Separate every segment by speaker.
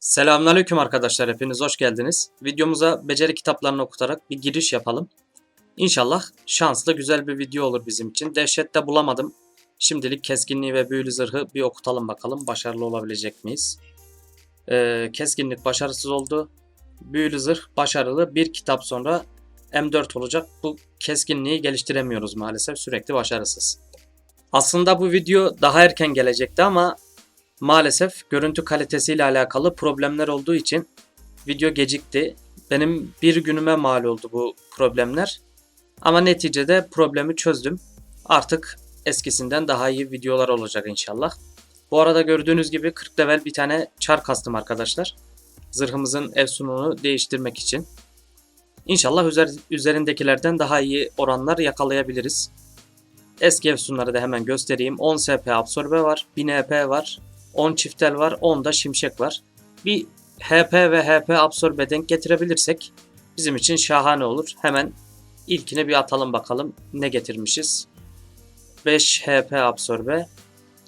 Speaker 1: Selamünaleyküm arkadaşlar hepiniz hoş geldiniz. Videomuza beceri kitaplarını okutarak bir giriş yapalım. İnşallah şanslı güzel bir video olur bizim için. Dehşette bulamadım. Şimdilik keskinliği ve büyülü zırhı bir okutalım bakalım başarılı olabilecek miyiz? Ee, keskinlik başarısız oldu. Büyülü zırh başarılı. Bir kitap sonra M4 olacak. Bu keskinliği geliştiremiyoruz maalesef. Sürekli başarısız. Aslında bu video daha erken gelecekti ama maalesef görüntü kalitesiyle alakalı problemler olduğu için video gecikti. Benim bir günüme mal oldu bu problemler. Ama neticede problemi çözdüm. Artık eskisinden daha iyi videolar olacak inşallah. Bu arada gördüğünüz gibi 40 level bir tane çar kastım arkadaşlar. Zırhımızın efsununu değiştirmek için. İnşallah üzer- üzerindekilerden daha iyi oranlar yakalayabiliriz. Eski efsunları da hemen göstereyim. 10 SP absorbe var, 1000 EP var, 10 çiftel var, 10 da şimşek var. Bir HP ve HP absorbe denk getirebilirsek bizim için şahane olur. Hemen ilkine bir atalım bakalım ne getirmişiz. 5 HP absorbe.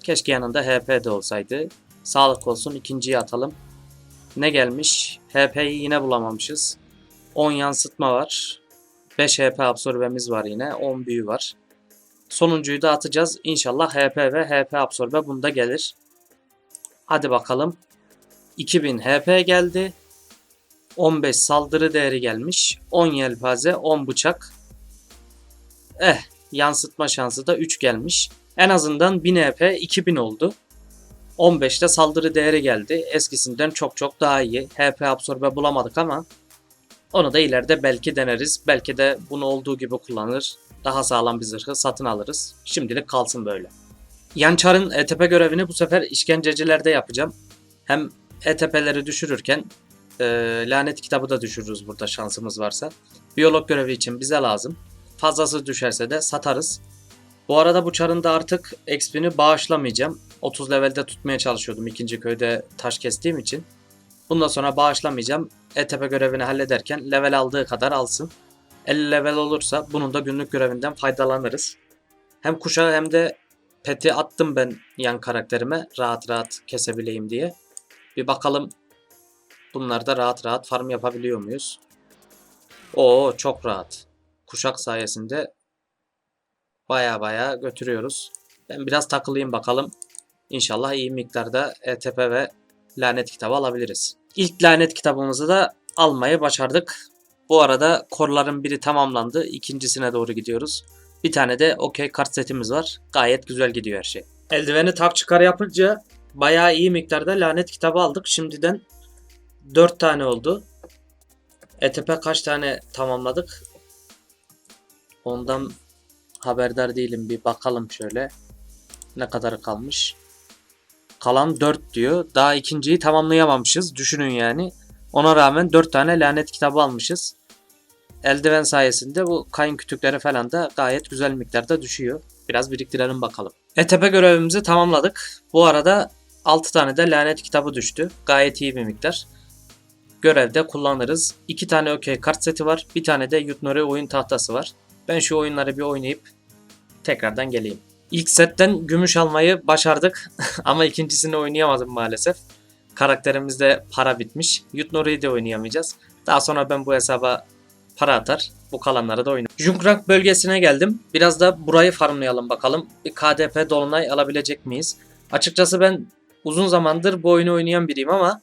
Speaker 1: Keşke yanında HP de olsaydı. Sağlık olsun ikinciyi atalım. Ne gelmiş? HP'yi yine bulamamışız. 10 yansıtma var. 5 HP absorbemiz var yine. 10 büyü var. Sonuncuyu da atacağız. İnşallah HP ve HP absorbe bunda gelir. Hadi bakalım. 2000 HP geldi. 15 saldırı değeri gelmiş. 10 yelpaze, 10 bıçak. Eh, yansıtma şansı da 3 gelmiş. En azından 1000 HP 2000 oldu. 15'te saldırı değeri geldi. Eskisinden çok çok daha iyi. HP absorbe bulamadık ama onu da ileride belki deneriz. Belki de bunu olduğu gibi kullanır. Daha sağlam bir zırhı satın alırız. Şimdilik kalsın böyle. Yançar'ın ETP görevini bu sefer işkencecilerde yapacağım. Hem ETP'leri düşürürken e, lanet kitabı da düşürürüz burada şansımız varsa. Biyolog görevi için bize lazım. Fazlası düşerse de satarız. Bu arada bu çarın da artık XP'ni bağışlamayacağım. 30 levelde tutmaya çalışıyordum ikinci köyde taş kestiğim için. Bundan sonra bağışlamayacağım. ETP görevini hallederken level aldığı kadar alsın. 50 level olursa bunun da günlük görevinden faydalanırız. Hem kuşağı hem de peti attım ben yan karakterime rahat rahat kesebileyim diye. Bir bakalım bunlarda rahat rahat farm yapabiliyor muyuz? Oo çok rahat. Kuşak sayesinde baya baya götürüyoruz. Ben biraz takılayım bakalım. İnşallah iyi miktarda ETP ve lanet kitabı alabiliriz. İlk lanet kitabımızı da almayı başardık. Bu arada korların biri tamamlandı. İkincisine doğru gidiyoruz. Bir tane de okey kart setimiz var. Gayet güzel gidiyor her şey. Eldiveni tak çıkar yapınca bayağı iyi miktarda lanet kitabı aldık. Şimdiden 4 tane oldu. ETP kaç tane tamamladık? Ondan haberdar değilim. Bir bakalım şöyle. Ne kadarı kalmış? Kalan 4 diyor. Daha ikinciyi tamamlayamamışız. Düşünün yani. Ona rağmen 4 tane lanet kitabı almışız. Eldiven sayesinde bu kayın kütükleri falan da gayet güzel miktarda düşüyor. Biraz biriktirelim bakalım. ETP görevimizi tamamladık. Bu arada 6 tane de lanet kitabı düştü. Gayet iyi bir miktar. Görevde kullanırız. 2 tane okey kart seti var. Bir tane de Yutnori oyun tahtası var. Ben şu oyunları bir oynayıp tekrardan geleyim. İlk setten gümüş almayı başardık ama ikincisini oynayamadım maalesef. Karakterimizde para bitmiş. Yutnori'yi de oynayamayacağız. Daha sonra ben bu hesaba para atar. Bu kalanları da oynarım. Junkrank bölgesine geldim. Biraz da burayı farmlayalım bakalım. Bir KDP dolunay alabilecek miyiz? Açıkçası ben uzun zamandır bu oyunu oynayan biriyim ama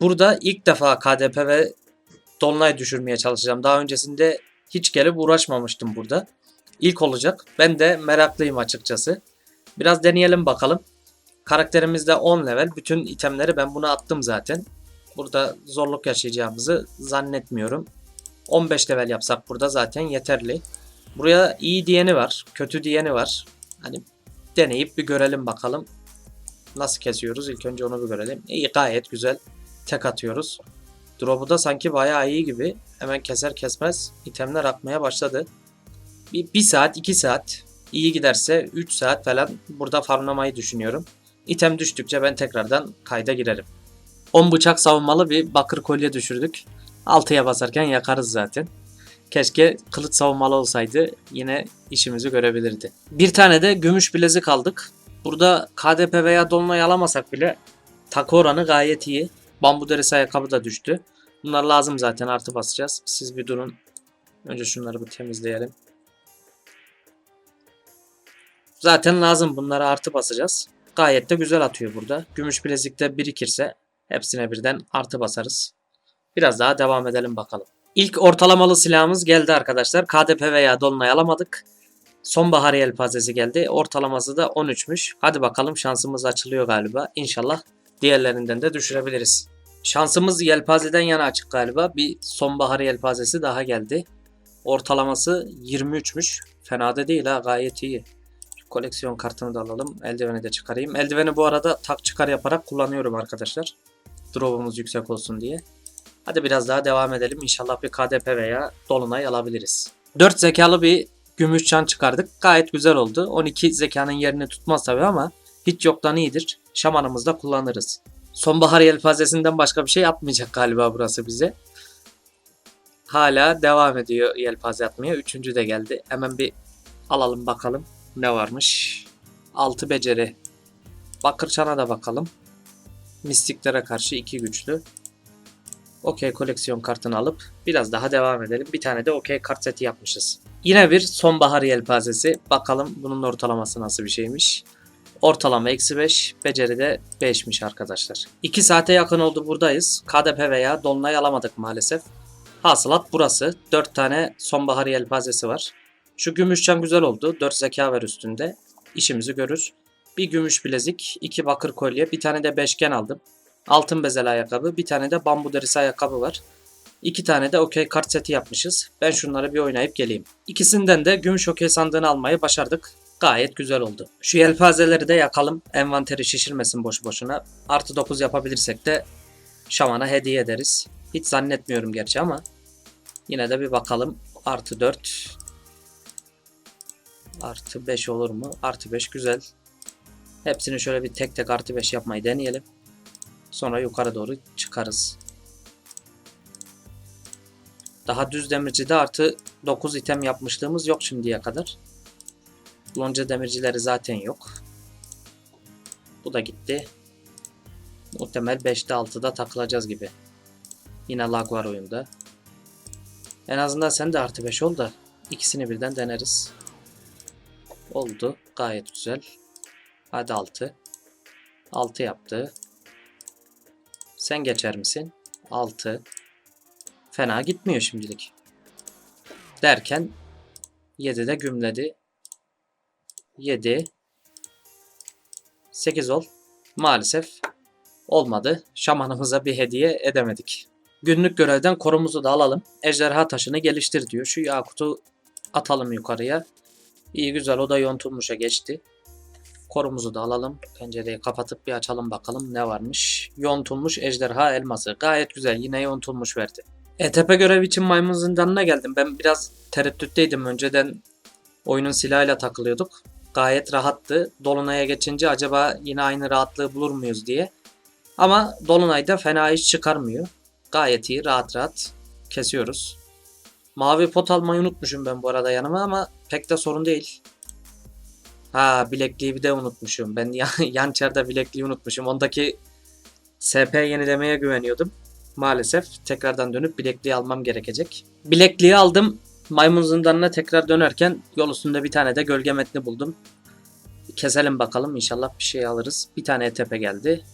Speaker 1: burada ilk defa KDP ve dolunay düşürmeye çalışacağım. Daha öncesinde hiç gelip uğraşmamıştım burada. İlk olacak. Ben de meraklıyım açıkçası. Biraz deneyelim bakalım. Karakterimizde 10 level. Bütün itemleri ben buna attım zaten. Burada zorluk yaşayacağımızı zannetmiyorum. 15 level yapsak burada zaten yeterli. Buraya iyi diyeni var, kötü diyeni var. Hani deneyip bir görelim bakalım. Nasıl kesiyoruz? İlk önce onu bir görelim. İyi gayet güzel. Tek atıyoruz. Drop'u da sanki bayağı iyi gibi. Hemen keser kesmez itemler akmaya başladı. Bir, bir saat, iki saat iyi giderse 3 saat falan burada farmlamayı düşünüyorum. İtem düştükçe ben tekrardan kayda girerim. 10 bıçak savunmalı bir bakır kolye düşürdük. 6'ya basarken yakarız zaten. Keşke kılıç savunmalı olsaydı yine işimizi görebilirdi. Bir tane de gümüş bilezik aldık. Burada KDP veya dolunay alamasak bile takı oranı gayet iyi. Bambu derisi ayakkabı da düştü. Bunlar lazım zaten artı basacağız. Siz bir durun. Önce şunları bir temizleyelim. Zaten lazım bunlara artı basacağız. Gayet de güzel atıyor burada. Gümüş bilezikte birikirse hepsine birden artı basarız. Biraz daha devam edelim bakalım. İlk ortalamalı silahımız geldi arkadaşlar. KDP veya Dolunay alamadık. Sonbahar yelpazesi geldi. Ortalaması da 13'müş. Hadi bakalım şansımız açılıyor galiba. İnşallah diğerlerinden de düşürebiliriz. Şansımız yelpazeden yana açık galiba. Bir sonbahar yelpazesi daha geldi. Ortalaması 23'müş. Fena da değil ha gayet iyi. Koleksiyon kartını da alalım. Eldiveni de çıkarayım. Eldiveni bu arada tak çıkar yaparak kullanıyorum arkadaşlar. Drop'umuz yüksek olsun diye. Hadi biraz daha devam edelim. İnşallah bir KDP veya Dolunay alabiliriz. 4 zekalı bir gümüş çan çıkardık. Gayet güzel oldu. 12 zekanın yerini tutmaz tabi ama hiç yoktan iyidir. Şamanımızda kullanırız. Sonbahar yelpazesinden başka bir şey yapmayacak galiba burası bize. Hala devam ediyor yelpaze atmaya. Üçüncü de geldi. Hemen bir alalım bakalım ne varmış. 6 beceri. Bakır çana da bakalım. Mistiklere karşı iki güçlü. Okey koleksiyon kartını alıp biraz daha devam edelim. Bir tane de okey kart seti yapmışız. Yine bir sonbahar yelpazesi. Bakalım bunun ortalaması nasıl bir şeymiş. Ortalama eksi 5, beceri de 5'miş arkadaşlar. 2 saate yakın oldu buradayız. KDP veya Dolunay alamadık maalesef. Hasılat burası. 4 tane sonbahar yelpazesi var. Şu gümüşçen güzel oldu. 4 zeka var üstünde. İşimizi görür. Bir gümüş bilezik, iki bakır kolye, bir tane de beşgen aldım. Altın bezel ayakkabı, bir tane de bambu derisi ayakkabı var. İki tane de okey kart seti yapmışız. Ben şunları bir oynayıp geleyim. İkisinden de gümüş okey sandığını almayı başardık. Gayet güzel oldu. Şu yelpazeleri de yakalım. Envanteri şişirmesin boş boşuna. Artı 9 yapabilirsek de şamana hediye ederiz. Hiç zannetmiyorum gerçi ama yine de bir bakalım. Artı 4 Artı 5 olur mu? Artı 5 güzel. Hepsini şöyle bir tek tek artı 5 yapmayı deneyelim. Sonra yukarı doğru çıkarız. Daha düz demircide artı 9 item yapmışlığımız yok şimdiye kadar. Lonca demircileri zaten yok. Bu da gitti. Muhtemel 5'te 6'da takılacağız gibi. Yine lag var oyunda. En azından sen de artı 5 ol da ikisini birden deneriz. Oldu. Gayet güzel. Hadi 6. 6 yaptı. Sen geçer misin? 6. Fena gitmiyor şimdilik. Derken 7'de gümledi. 7. 8 ol. Maalesef olmadı. Şamanımıza bir hediye edemedik. Günlük görevden korumuzu da alalım. Ejderha taşını geliştir diyor. Şu Yakut'u atalım yukarıya. İyi güzel o da yontulmuşa geçti. Korumuzu da alalım. Pencereyi kapatıp bir açalım bakalım ne varmış. Yontulmuş ejderha elması. Gayet güzel yine yontulmuş verdi. ETP görev için maymun zindanına geldim. Ben biraz tereddütteydim. Önceden oyunun silahıyla takılıyorduk. Gayet rahattı. Dolunay'a geçince acaba yine aynı rahatlığı bulur muyuz diye. Ama Dolunay'da fena iş çıkarmıyor. Gayet iyi rahat rahat kesiyoruz. Mavi pot almayı unutmuşum ben bu arada yanıma ama pek de sorun değil. Ha bilekliği bir de unutmuşum. Ben yan, yan çarda bilekliği unutmuşum. Ondaki SP yenilemeye güveniyordum. Maalesef tekrardan dönüp bilekliği almam gerekecek. Bilekliği aldım. Maymun zindanına tekrar dönerken yol üstünde bir tane de gölge metni buldum. Keselim bakalım inşallah bir şey alırız. Bir tane ETP geldi.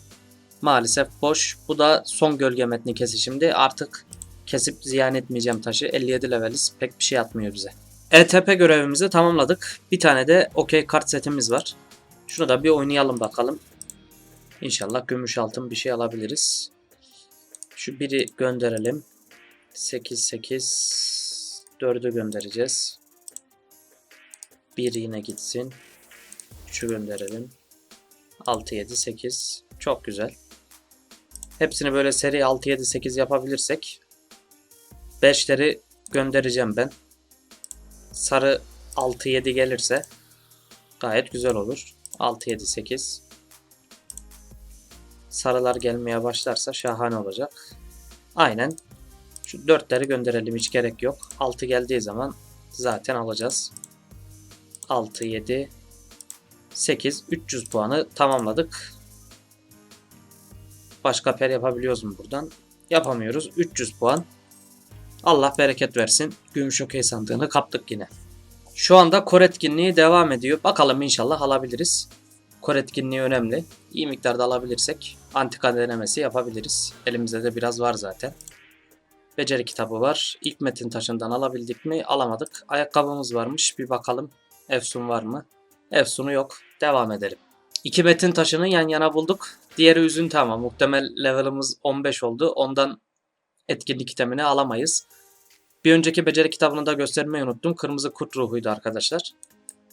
Speaker 1: Maalesef boş. Bu da son gölge metni kesişimdi. Artık kesip ziyan etmeyeceğim taşı. 57 leveliz. Pek bir şey atmıyor bize. ETP görevimizi tamamladık. Bir tane de okey kart setimiz var. Şunu da bir oynayalım bakalım. İnşallah gümüş altın bir şey alabiliriz. Şu biri gönderelim. 8 8 4'ü göndereceğiz. Bir yine gitsin. 3'ü gönderelim. 6 7 8 çok güzel. Hepsini böyle seri 6 7 8 yapabilirsek 5'leri göndereceğim ben. Sarı 6 7 gelirse gayet güzel olur. 6 7 8 Sarılar gelmeye başlarsa şahane olacak. Aynen. Şu 4'leri gönderelim hiç gerek yok. 6 geldiği zaman zaten alacağız. 6 7 8 300 puanı tamamladık. Başka per yapabiliyoruz mu buradan? Yapamıyoruz. 300 puan. Allah bereket versin. Gümüş okey sandığını kaptık yine. Şu anda kor etkinliği devam ediyor. Bakalım inşallah alabiliriz. Kor etkinliği önemli. İyi miktarda alabilirsek antika denemesi yapabiliriz. Elimizde de biraz var zaten. Beceri kitabı var. İlk metin taşından alabildik mi? Alamadık. Ayakkabımız varmış. Bir bakalım. Efsun var mı? Efsun'u yok. Devam edelim. İki metin taşını yan yana bulduk. Diğeri üzüntü ama muhtemel level'ımız 15 oldu. Ondan etkinlik itemini alamayız. Bir önceki beceri kitabını da göstermeyi unuttum. Kırmızı kurt ruhuydu arkadaşlar.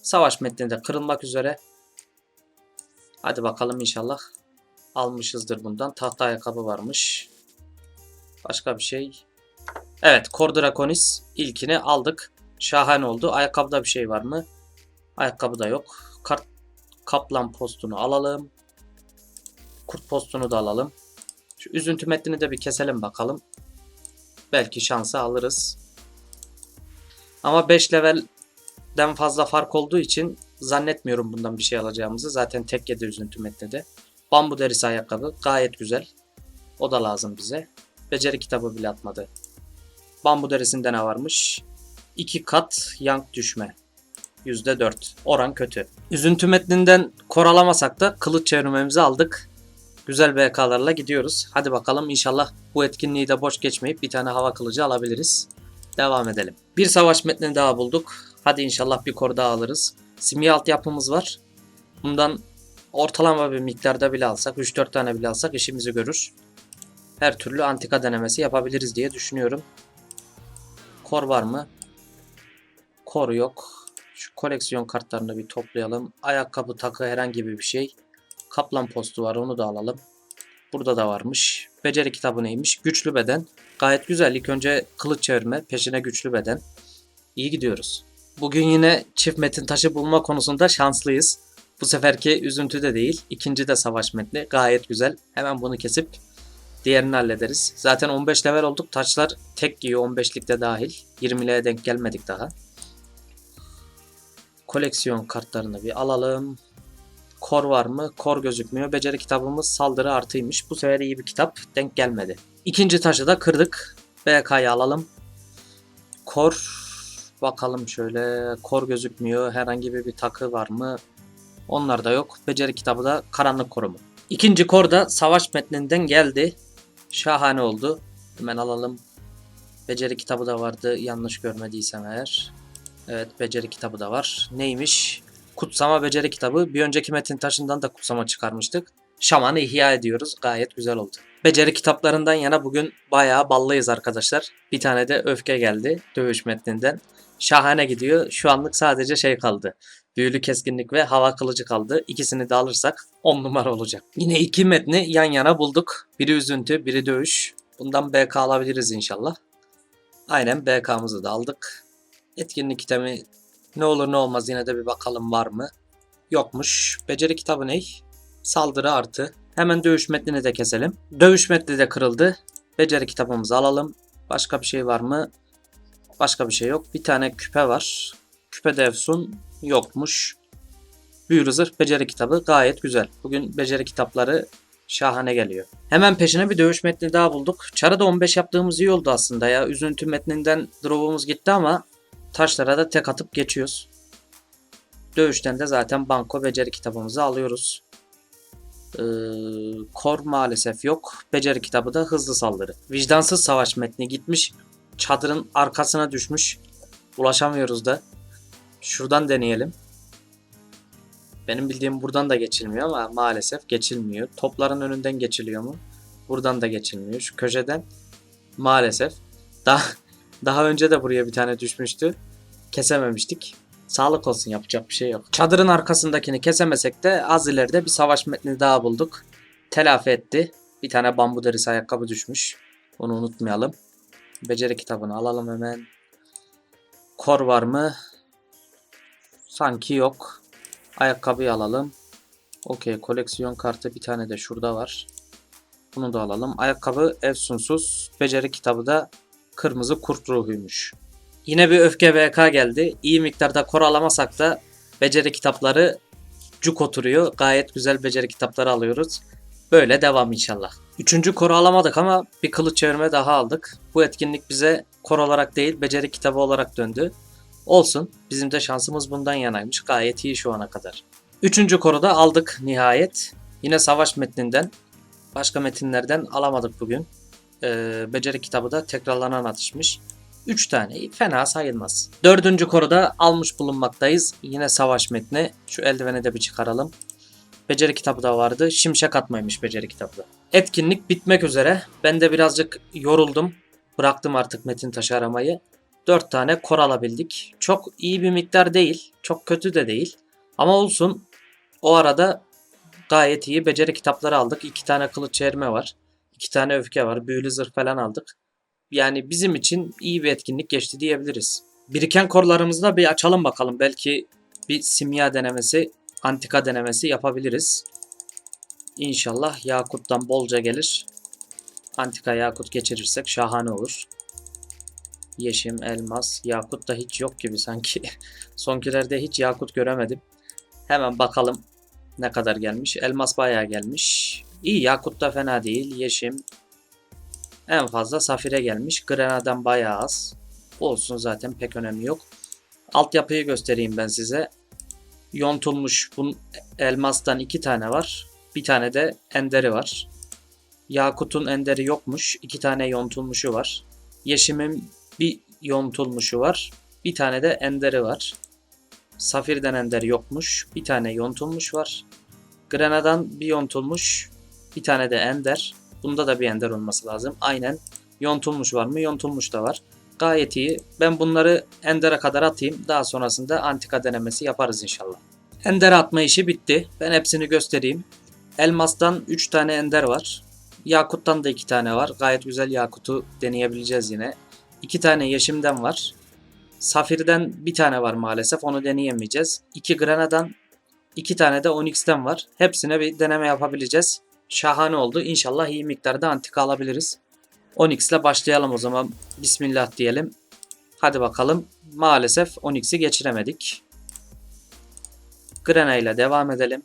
Speaker 1: Savaş metninde kırılmak üzere. Hadi bakalım inşallah almışızdır bundan. Tahta ayakkabı varmış. Başka bir şey. Evet Kor Draconis ilkini aldık. Şahane oldu. Ayakkabıda bir şey var mı? Ayakkabıda yok. Kart Kaplan postunu alalım. Kurt postunu da alalım. Şu üzüntü metnini de bir keselim bakalım. Belki şansı alırız. Ama 5 levelden fazla fark olduğu için zannetmiyorum bundan bir şey alacağımızı. Zaten tek yedi üzüntü metni de. Bambu derisi ayakkabı gayet güzel. O da lazım bize. Beceri kitabı bile atmadı. Bambu derisinde ne varmış? 2 kat yank düşme. %4. Oran kötü. Üzüntü metninden kor alamasak da kılıç çevirmemizi aldık. Güzel BK'larla gidiyoruz. Hadi bakalım inşallah bu etkinliği de boş geçmeyip bir tane hava kılıcı alabiliriz. Devam edelim. Bir savaş metni daha bulduk. Hadi inşallah bir kor daha alırız. Simya altyapımız var. Bundan ortalama bir miktarda bile alsak, 3-4 tane bile alsak işimizi görür. Her türlü antika denemesi yapabiliriz diye düşünüyorum. Kor var mı? Kor yok. Şu koleksiyon kartlarını bir toplayalım. Ayakkabı, takı herhangi bir şey. Kaplan postu var onu da alalım. Burada da varmış. Beceri kitabı neymiş? Güçlü beden. Gayet güzel. İlk önce kılıç çevirme. Peşine güçlü beden. İyi gidiyoruz. Bugün yine çift metin taşı bulma konusunda şanslıyız. Bu seferki üzüntü de değil. İkinci de savaş metni. Gayet güzel. Hemen bunu kesip diğerini hallederiz. Zaten 15 level olduk. Taçlar tek giyiyor 15'likte dahil. 20'liğe denk gelmedik daha. Koleksiyon kartlarını bir alalım. Kor var mı? Kor gözükmüyor. Beceri kitabımız saldırı artıymış. Bu sefer iyi bir kitap. Denk gelmedi. İkinci taşı da kırdık. BK'yı alalım. Kor. Bakalım şöyle. Kor gözükmüyor. Herhangi bir, bir takı var mı? Onlar da yok. Beceri kitabı da karanlık korumu. İkinci kor da savaş metninden geldi. Şahane oldu. Hemen alalım. Beceri kitabı da vardı yanlış görmediysem eğer. Evet beceri kitabı da var. Neymiş? Kutsama beceri kitabı. Bir önceki metin taşından da kutsama çıkarmıştık. Şamanı ihya ediyoruz. Gayet güzel oldu. Beceri kitaplarından yana bugün bayağı ballıyız arkadaşlar. Bir tane de öfke geldi dövüş metninden. Şahane gidiyor. Şu anlık sadece şey kaldı. Büyülü keskinlik ve hava kılıcı kaldı. İkisini de alırsak 10 numara olacak. Yine iki metni yan yana bulduk. Biri üzüntü, biri dövüş. Bundan BK alabiliriz inşallah. Aynen BK'mızı da aldık. Etkinlik kitemi ne olur ne olmaz yine de bir bakalım var mı? Yokmuş. Beceri kitabı ne? Saldırı artı. Hemen dövüş metnini de keselim. Dövüş metni de kırıldı. Beceri kitabımızı alalım. Başka bir şey var mı? Başka bir şey yok. Bir tane küpe var. Küpe de efsun yokmuş. Büyülü zırh beceri kitabı gayet güzel. Bugün beceri kitapları şahane geliyor. Hemen peşine bir dövüş metni daha bulduk. Çara da 15 yaptığımız iyi oldu aslında ya. Üzüntü metninden drop'umuz gitti ama taşlara da tek atıp geçiyoruz. Dövüşten de zaten banko beceri kitabımızı alıyoruz. Ee, kor maalesef yok. Beceri kitabı da hızlı saldırı. Vicdansız savaş metni gitmiş. Çadırın arkasına düşmüş. Ulaşamıyoruz da. Şuradan deneyelim. Benim bildiğim buradan da geçilmiyor ama maalesef geçilmiyor. Topların önünden geçiliyor mu? Buradan da geçilmiyor. Şu köşeden maalesef. Daha daha önce de buraya bir tane düşmüştü. Kesememiştik. Sağlık olsun yapacak bir şey yok. Çadırın arkasındakini kesemesek de az ileride bir savaş metni daha bulduk. Telafi etti. Bir tane bambu derisi ayakkabı düşmüş. Onu unutmayalım. Beceri kitabını alalım hemen. Kor var mı? Sanki yok. Ayakkabıyı alalım. Okey koleksiyon kartı bir tane de şurada var. Bunu da alalım. Ayakkabı efsunsuz. Beceri kitabı da kırmızı kurt ruhuymuş. Yine bir öfke VK geldi. İyi miktarda kor alamasak da beceri kitapları cuk oturuyor. Gayet güzel beceri kitapları alıyoruz. Böyle devam inşallah. Üçüncü koru alamadık ama bir kılıç çevirme daha aldık. Bu etkinlik bize kor olarak değil beceri kitabı olarak döndü. Olsun bizim de şansımız bundan yanaymış. Gayet iyi şu ana kadar. Üçüncü koru da aldık nihayet. Yine savaş metninden. Başka metinlerden alamadık bugün. Ee, beceri kitabı da tekrarlanan atışmış. 3 tane fena sayılmaz. Dördüncü koruda almış bulunmaktayız. Yine savaş metni. Şu eldiveni de bir çıkaralım. Beceri kitabı da vardı. Şimşek atmaymış beceri kitabı da. Etkinlik bitmek üzere. Ben de birazcık yoruldum. Bıraktım artık metin taşı aramayı. 4 tane kor alabildik. Çok iyi bir miktar değil. Çok kötü de değil. Ama olsun. O arada gayet iyi beceri kitapları aldık. 2 tane kılıç çevirme var. 2 tane öfke var. Büyülü zırh falan aldık. Yani bizim için iyi bir etkinlik geçti diyebiliriz. Biriken korlarımızı da bir açalım bakalım. Belki bir simya denemesi, antika denemesi yapabiliriz. İnşallah Yakut'tan bolca gelir. Antika Yakut geçirirsek şahane olur. Yeşim, elmas, Yakut da hiç yok gibi sanki. Sonkilerde hiç Yakut göremedim. Hemen bakalım ne kadar gelmiş. Elmas bayağı gelmiş. İyi Yakut da fena değil. Yeşim, en fazla Safir'e gelmiş. Grana'dan bayağı az. Olsun zaten pek önemi yok. Altyapıyı göstereyim ben size. Yontulmuş bunun elmastan iki tane var. Bir tane de enderi var. Yakut'un enderi yokmuş. iki tane yontulmuşu var. Yeşim'in bir yontulmuşu var. Bir tane de enderi var. Safir'den ender yokmuş. Bir tane yontulmuş var. Grana'dan bir yontulmuş. Bir tane de ender. Bunda da bir ender olması lazım. Aynen. Yontulmuş var mı? Yontulmuş da var. Gayet iyi. Ben bunları endere kadar atayım. Daha sonrasında antika denemesi yaparız inşallah. Ender atma işi bitti. Ben hepsini göstereyim. Elmas'tan 3 tane ender var. Yakut'tan da 2 tane var. Gayet güzel Yakut'u deneyebileceğiz yine. 2 tane Yeşim'den var. Safir'den bir tane var maalesef. Onu deneyemeyeceğiz. 2 Grana'dan 2 tane de Onyx'ten var. Hepsine bir deneme yapabileceğiz. Şahane oldu. İnşallah iyi miktarda antika alabiliriz. Onyx ile başlayalım o zaman. Bismillah diyelim. Hadi bakalım. Maalesef Onyx'i geçiremedik. Grena ile devam edelim.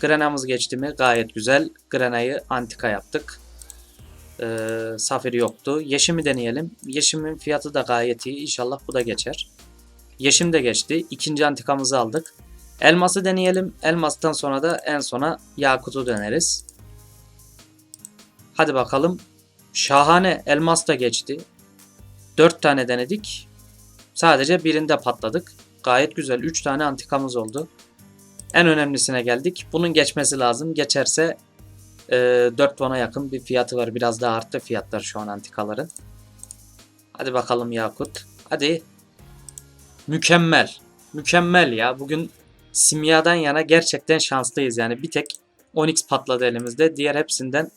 Speaker 1: Grena'mız geçti mi? Gayet güzel. Grena'yı antika yaptık. Ee, Safir yoktu. Yeşim'i deneyelim. Yeşim'in fiyatı da gayet iyi. İnşallah bu da geçer. Yeşim de geçti. İkinci antikamızı aldık. Elması deneyelim. Elmastan sonra da en sona Yakut'u deneriz. Hadi bakalım. Şahane elmas da geçti. 4 tane denedik. Sadece birinde patladık. Gayet güzel. 3 tane antikamız oldu. En önemlisine geldik. Bunun geçmesi lazım. Geçerse e, 4 tona yakın bir fiyatı var. Biraz daha arttı fiyatlar şu an antikaların. Hadi bakalım Yakut. Hadi. Mükemmel. Mükemmel ya. Bugün simyadan yana gerçekten şanslıyız. Yani bir tek Onyx patladı elimizde. Diğer hepsinden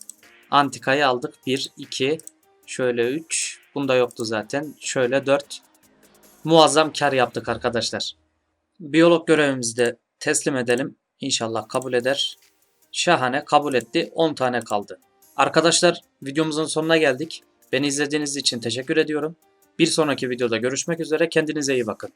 Speaker 1: antikayı aldık. 1, 2, şöyle 3. Bunda yoktu zaten. Şöyle 4. Muazzam kar yaptık arkadaşlar. Biyolog görevimizi de teslim edelim. İnşallah kabul eder. Şahane kabul etti. 10 tane kaldı. Arkadaşlar videomuzun sonuna geldik. Beni izlediğiniz için teşekkür ediyorum. Bir sonraki videoda görüşmek üzere. Kendinize iyi bakın.